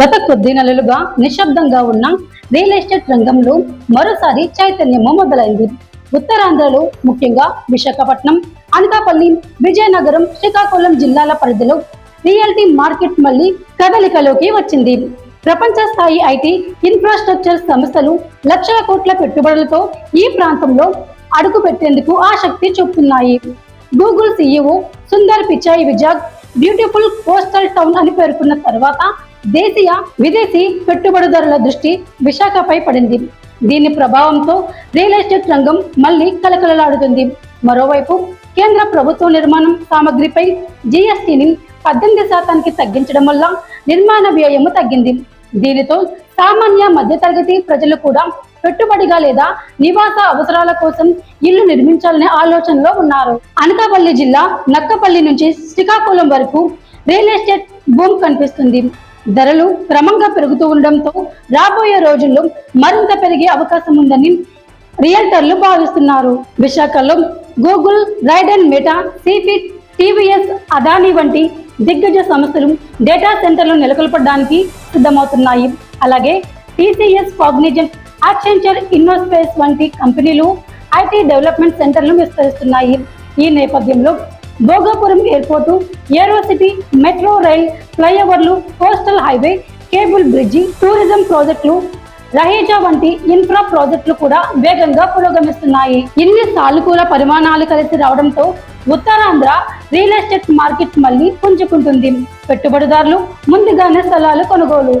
గత కొద్ది నెలలుగా నిశ్శబ్దంగా ఉన్న రియల్ ఎస్టేట్ రంగంలో మరోసారి చైతన్యము మొదలైంది. ఉత్తరాంధ్రలో ముఖ్యంగా విశాఖపట్నం అనకాపల్లి విజయనగరం శ్రీకాకుళం జిల్లాల పరిధిలో రియల్టీ మార్కెట్ మళ్ళీ కదలికలోకి వచ్చింది. ప్రపంచ స్థాయి ఐటీ ఇన్ఫ్రాస్ట్రక్చర్ సంస్థలు లక్షల కోట్ల పెట్టుబడులతో ఈ ప్రాంతంలో అడుగు పెట్టేందుకు ఆసక్తి చూపుతున్నాయి. Google CEO Sundar Pichai Vizag beautiful coastal town అని పేర్కొన్న తర్వాత దేశీయ విదేశీ పెట్టుబడిదారుల దృష్టి విశాఖపై పడింది. దీని ప్రభావంతో రియల్ ఎస్టేట్ రంగం మళ్ళీ కలకలలాడుతుంది. మరోవైపు కేంద్ర ప్రభుత్వ నిర్మాణం సామగ్రిపై జీఎస్టీని పద్దెనిమిది శాతానికి తగ్గించడం వల్ల నిర్మాణ వ్యయము తగ్గింది. దీనితో సామాన్య మధ్యతరగతి ప్రజలు కూడా పెట్టుబడిగా లేదా నివాస అవసరాల కోసం ఇల్లు నిర్మించాలనే ఆలోచనలో ఉన్నారు. అనకాపల్లి జిల్లా నక్కపల్లి నుంచి శ్రీకాకుళం వరకు రియల్ ఎస్టేట్ భూమి కనిపిస్తుంది. ధరలు క్రమంగా పెరుగుతూ ఉండడంతో రాబోయే రోజుల్లో మరింత పెరిగే అవకాశం ఉందని రియల్టర్లు భావిస్తున్నారు. విశాఖలో గూగుల్ రైడన్ మెటా సిఫిట్ టీవీఎస్ అదానీ వంటి దిగ్గజ సంస్థలు డేటా సెంటర్లు నెలకొల్పడానికి సిద్ధమవుతున్నాయి. అలాగే టీసీఎస్ కాగ్నిజెంట్ యాక్సెంచర్ ఇన్నోస్పేస్ వంటి కంపెనీలు ఐటీ డెవలప్మెంట్ సెంటర్లు విస్తరిస్తున్నాయి. ఈ నేపథ్యంలో Bhogapuram airport aerocity metro rail ఫ్లైఓవర్లు coastal highway cable bridge tourism ప్రాజెక్టులు రహేజా వంటి ఇన్ఫ్రా ప్రాజెక్టులు కూడా వేగంగా పురోగమిస్తున్నాయి. ఇన్ని సానుకూల పరిమాణాలు కలిసి రావడంతో ఉత్తరాంధ్ర రియల్ ఎస్టేట్ మార్కెట్ మళ్ళీ పుంజుకుంటుంది. పెట్టుబడిదారులు ముందుగానే స్థలాలు కొనుగోలు